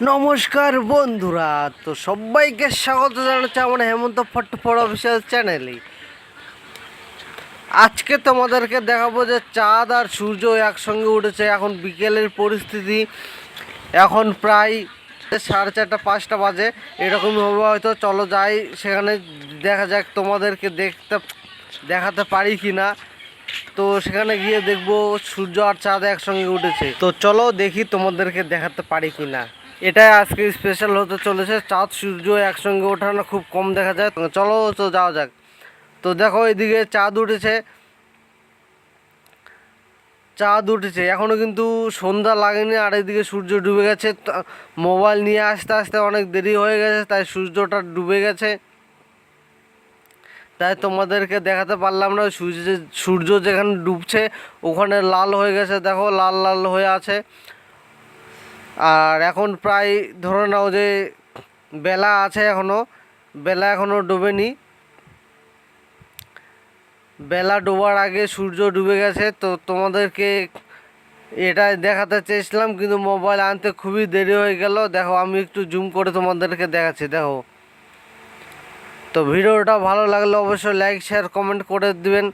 নমস্কার বন্ধুরা, তো সবাইকে স্বাগত জানাচ্ছি আমার হেমন্ত ফট্টফড় অফিসিয়াল চ্যানেলে আজকে তোমাদেরকে দেখাবো যে চাঁদ আর সূর্য একসঙ্গে উঠেছে, এখন বিকেলের পরিস্থিতি। এখন প্রায় সাড়ে চারটা, পাঁচটা বাজে এরকমই হবে হয়তো, চলো যাই, সেখানে দেখা যাক তোমাদেরকে দেখতে, দেখাতে পারি কি না তো সেখানে গিয়ে দেখব সূর্য আর চাঁদ একসঙ্গে উঠেছে। তো চলো দেখি তোমাদেরকে দেখাতে পারি কি না এটাই আজকে স্পেশাল হতে চলেছে। চাঁদ, সূর্য একসঙ্গে ওঠানো খুব কম দেখা যায়। চলো তো যাওয়া যাক। তো দেখো এদিকে চাঁদ উঠেছে। চাঁদ উঠেছে। এখনও কিন্তু সন্ধ্যা লাগেনি, আর এদিকে সূর্য ডুবে গেছে। মোবাইল নিয়ে আসতে আসতে অনেক দেরি হয়ে গেছে, তাই সূর্যটা ডুবে গেছে। তাই তোমাদেরকে দেখাতে পারলাম না সূর্য সূর্য যেখানে ডুবছে, ওখানে লাল হয়ে গেছে। দেখো, লাল লাল হয়ে আছে। আর এখন প্রায় ধরে নাও যে বেলা আছে এখনও বেলা এখনও ডোবেনি। বেলা ডোবার আগে সূর্য ডুবে গেছে, তো তোমাদেরকে এটা দেখাতে চেয়েছিলাম, কিন্তু মোবাইল আনতে খুবই দেরি হয়ে গেল। দেখো, আমি একটু জুম করে তোমাদেরকে দেখাচ্ছি, দেখো। তো ভিডিওটা ভালো লাগলে অবশ্যই লাইক শেয়ার কমেন্ট করে দিবেন।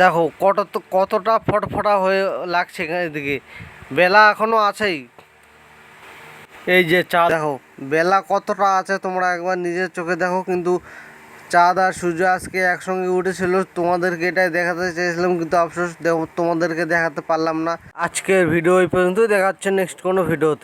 দেখো, কত কতটা ফটফটা হয়ে লাগছে এখানে দিকে বেলা এখনও আছেই। এই যে চাঁদ দেখো, বেলা কতটা আছে তোমরা একবার নিজের চোখে দেখো, কিন্তু চাঁদ আর সূর্য আজকে একসঙ্গে উঠেছিল, তোমাদেরকে এটাই দেখাতে চেয়েছিলাম, কিন্তু আফসোস তোমাদেরকে দেখাতে পারলাম না। আজকের ভিডিও এই পর্যন্তই দেখাচ্ছে নেক্সট কোনো ভিডিওতে।